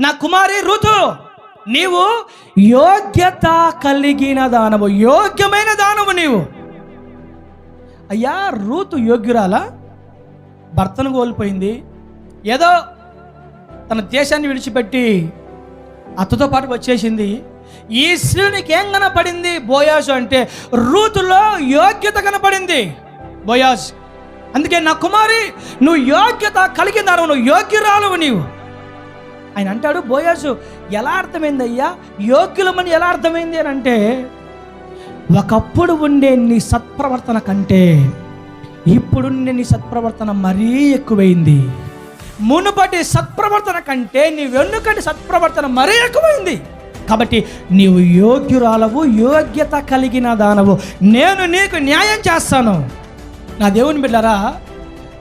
నా కుమారి ఋతు నీవు యోగ్యత కలిగిన దానవు యోగ్యమైన దానవు నీవు. అయ్యా రూతు యోగ్యురాలా? భర్తను కోల్పోయింది. ఏదో తన దేశాన్ని విడిచిపెట్టి అత్తతో పాటు వచ్చేసింది. ఈ స్త్రీనికి ఏం కనపడింది? బోయాజు అంటే రూతులో యోగ్యత కనపడింది. బోయాజ్ అందుకే నా కుమారి నువ్వు యోగ్యత కలిగిన దానవు నువ్వు యోగ్యురాలవు నీవు. ఆయన అంటాడు బోయాజు ఎలా అర్థమైంది అయ్యా యోగ్యులమని ఎలా అర్థమైంది అని అంటే ఒకప్పుడు ఉండే నీ సత్ప్రవర్తన కంటే ఇప్పుడుండే నీ సత్ప్రవర్తన మరీ ఎక్కువైంది. మునుపటి సత్ప్రవర్తన కంటే నీ వెన్నుకటి సత్ప్రవర్తన మరీ ఎక్కువైంది. కాబట్టి నీవు యోగ్యురాలవు యోగ్యత కలిగిన దానవు. నేను నీకు న్యాయం చేస్తాను. నా దేవుని బిడ్డరా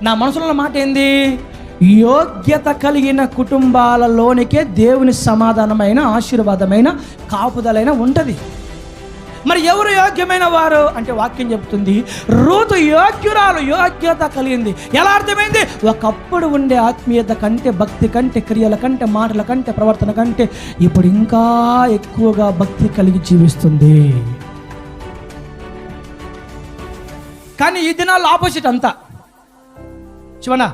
నా మనసులో మాట ఏంది? యోగ్యత కలిగిన కుటుంబాలలోనికే దేవుని సమాధానమైన ఆశీర్వాదమైన కాపుదలైన ఉంటుంది. మరి ఎవరు యోగ్యమైన వారు? అంటే వాక్యం చెప్తుంది రూతు యోగ్యురాలు యోగ్యత కలిగింది. ఎలా అర్థమైంది? ఒకప్పుడు ఉండే ఆత్మీయత కంటే భక్తి కంటే క్రియల కంటే మాటల కంటే ప్రవర్తన కంటే ఇప్పుడు ఇంకా ఎక్కువగా భక్తి కలిగి జీవిస్తుంది. కానీ ఈ దినాల్లో ఆపోజిట్ అంతా. శివన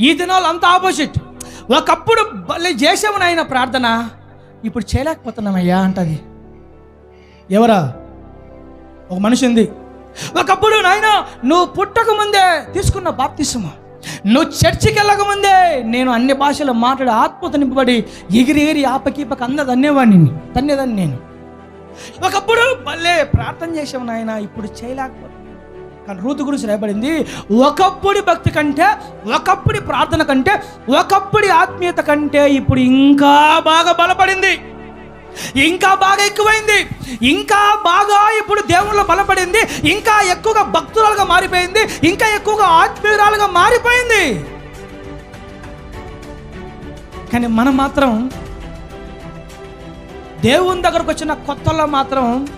ఈ దినాలు అంతా ఆపోజిట్. ఒకప్పుడు భలే చేసాము నాయన ప్రార్థన ఇప్పుడు చేయలేకపోతున్నామయ్యా అంటది. ఎవరా? ఒక మనిషి ఉంది. ఒకప్పుడు నాయన నువ్వు పుట్టక ముందే తీసుకున్న బాప్తిసము నువ్వు చర్చికి వెళ్ళక ముందే నేను అన్ని భాషలు మాట్లాడి ఆత్మత నింపబడి ఎగిరి ఎగిరి ఆపకీపక అందరు అన్నేవాడిని తన్నేదాన్ని నేను. ఒకప్పుడు భలే ప్రార్థన చేసావు నాయన ఇప్పుడు చేయలేకపోతే కానీ రూతు గురించి రాయబడింది ఒకప్పుడు భక్తి కంటే ఒకప్పుడు ప్రార్థన కంటే ఒకప్పుడు ఆత్మీయత కంటే ఇప్పుడు ఇంకా బాగా బలపడింది. ఇంకా బాగా ఎక్కువైంది. ఇంకా బాగా ఇప్పుడు దేవుళ్ళు బలపడింది. ఇంకా ఎక్కువగా భక్తురాలుగా మారిపోయింది. ఇంకా ఎక్కువగా ఆత్మీయురాలుగా మారిపోయింది. కానీ మనం మాత్రం దేవుని దగ్గరకు వచ్చిన కొత్తలో మాత్రం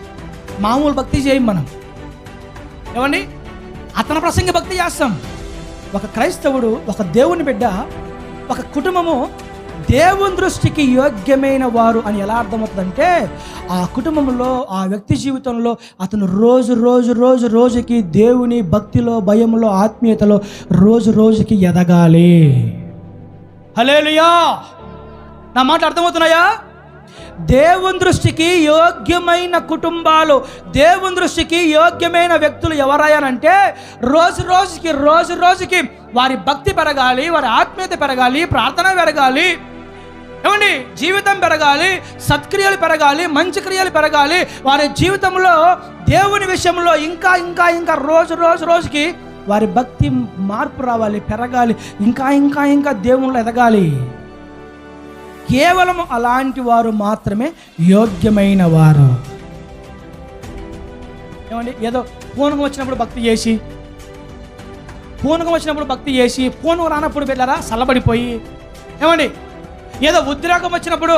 మామూలు భక్తి చేయం మనం. ఏమండి? అతని ప్రసంగ భక్తి చేస్తాం. ఒక క్రైస్తవుడు ఒక దేవుని బిడ్డ ఒక కుటుంబము దేవుని దృష్టికి యోగ్యమైన వారు అని ఎలా అర్థమవుతుందంటే ఆ కుటుంబంలో ఆ వ్యక్తి జీవితంలో అతను రోజు రోజు రోజు రోజుకి దేవుని భక్తిలో భయంలో ఆత్మీయతలో రోజు రోజుకి ఎదగాలి. హలేలుయా నా మాట అర్థమవుతున్నాయా? దేవుని దృష్టికి యోగ్యమైన కుటుంబాలు దేవుని దృష్టికి యోగ్యమైన వ్యక్తులు ఎవరయ్యానంటే రోజు రోజుకి రోజు రోజుకి వారి భక్తి పెరగాలి వారి ఆత్మీయత పెరగాలి ప్రార్థన పెరగాలి. ఏమండి? జీవితం పెరగాలి సత్క్రియలు పెరగాలి మంచి క్రియలు పెరగాలి. వారి జీవితంలో దేవుని విషయంలో ఇంకా ఇంకా ఇంకా రోజు రోజు రోజుకి వారి భక్తి మార్పు రావాలి పెరగాలి. ఇంకా ఇంకా ఇంకా దేవుళ్ళు ఎదగాలి. కేవలం అలాంటి వారు మాత్రమే యోగ్యమైన వారు. ఏమండి? ఏదో పూనకం వచ్చినప్పుడు భక్తి చేసి పూనకం వచ్చినప్పుడు భక్తి చేసి పూనకం రానప్పుడు వెళ్ళారా చల్లబడిపోయి. ఏమండి? ఏదో ఉద్రేకం వచ్చినప్పుడు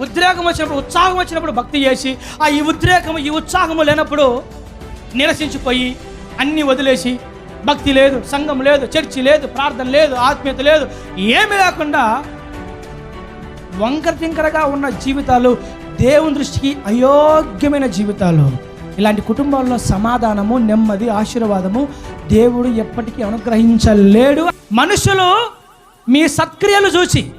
ఉద్రేకం వచ్చినప్పుడు ఉత్సాహం వచ్చినప్పుడు భక్తి చేసి ఆ ఈ ఉద్రేకము ఈ ఉత్సాహము లేనప్పుడు నిరసించిపోయి అన్నీ వదిలేసి భక్తి లేదు సంఘం లేదు చర్చి లేదు ప్రార్థన లేదు ఆత్మీయత లేదు ఏమీ లేకుండా వంకర తింకరగా ఉన్న జీవితాలు దేవుని దృష్టికి అయోగ్యమైన జీవితాలు. ఇలాంటి కుటుంబాల్లో సమాధానము నెమ్మది ఆశీర్వాదము దేవుడు ఎప్పటికీ అనుగ్రహించలేడు. మనుషులు మీ సత్క్రియలు చూసి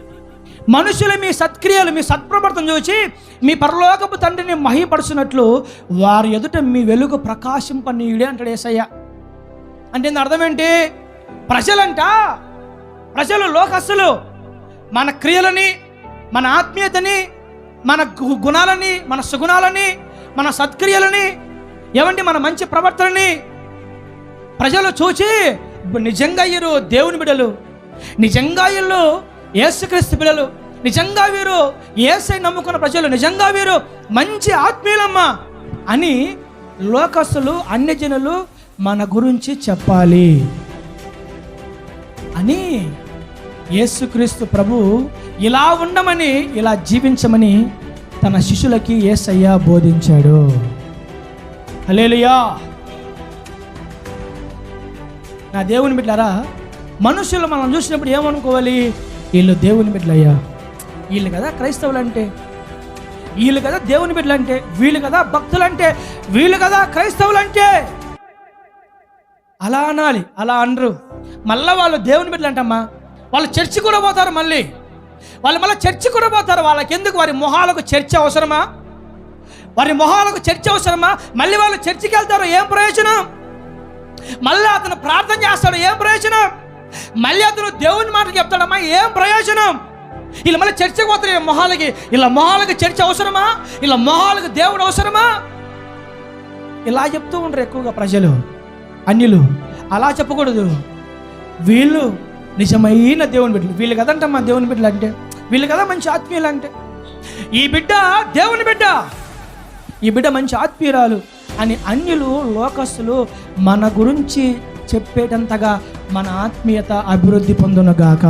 మనుషులు మీ సత్క్రియలు మీ సత్ప్రవర్తన చూసి మీ పరలోకపు తండ్రిని మహిపడుచున్నట్లు వారి ఎదుట మీ వెలుగు ప్రకాశింపనీయుడే అంటాడు ఏసయ్య. అంటే దీని అర్థం ఏంటి? ప్రజలంట ప్రజలు లోకస్తులు మన క్రియలని మన ఆత్మీయతని మన గు- గుణాలని మన సుగుణాలని మన సత్క్రియలని ఏమండి మన మంచి ప్రవర్తనని ప్రజలు చూచి నిజంగా వీరు దేవుని బిడలు నిజంగా వీళ్ళు ఏసుక్రీస్తు బిడలు నిజంగా వీరు ఏసై నమ్ముకున్న ప్రజలు నిజంగా వీరు మంచి ఆత్మీయులమ్మా అని లోకస్తులు అన్యజనులు మన గురించి చెప్పాలి. అని యేసుక్రీస్తు ప్రభు ఇలా ఉండమని ఇలా జీవించమని తన శిష్యులకి ఏసయ్య బోధించాడు. అలేలుయా నా దేవుని బిడ్డారా మనుషులు మనం చూసినప్పుడు ఏమనుకోవాలి? వీళ్ళు దేవుని బిడ్డలయ్యా. వీళ్ళు కదా క్రైస్తవులు అంటే వీళ్ళు కదా దేవుని బిడ్డలంటే. వీళ్ళు కదా భక్తులు అంటే వీళ్ళు కదా క్రైస్తవులు అంటే అలా అనాలి అలా అనరు. మళ్ళా వాళ్ళు దేవుని బిడ్డలంటమ్మా. వాళ్ళు చర్చి కూడా పోతారు మళ్ళీ. వాళ్ళు మళ్ళీ చర్చి కూడా పోతారు. వాళ్ళకి ఎందుకు వారి మొహాలకు చర్చ అవసరమా? వారి మొహాలకు చర్చ అవసరమా? మళ్ళీ వాళ్ళు చర్చికి వెళ్తారు. ఏం ప్రయోజనం? మళ్ళీ అతను ప్రార్థన చేస్తాడు. ఏం ప్రయోజనం? మళ్ళీ అతను దేవుని మాటలు చెప్తాడమ్మా. ఏం ప్రయోజనం? ఇలా మళ్ళీ చర్చకు పోతారు. ఈ మొహాలకి ఇలా మొహాలకి చర్చ అవసరమా? ఇలా మొహాలకు దేవుడు అవసరమా? ఇలా చెప్తూ ఉంటారు ఎక్కువగా ప్రజలు. అన్యులు. అలా చెప్పకూడదు. వీళ్ళు నిజమైన దేవుని బిడ్డలు. వీళ్ళు కదంటమ్మా దేవుని బిడ్డలు అంటే? వీళ్ళు కదా మంచి ఆత్మీయులు అంటే? ఈ బిడ్డ దేవుని బిడ్డ. ఈ బిడ్డ మంచి ఆత్మీయురాలు అని అన్యులు లోకస్తులు మన గురించి చెప్పేటంతగా మన ఆత్మీయత అభివృద్ధి పొందునుగాక.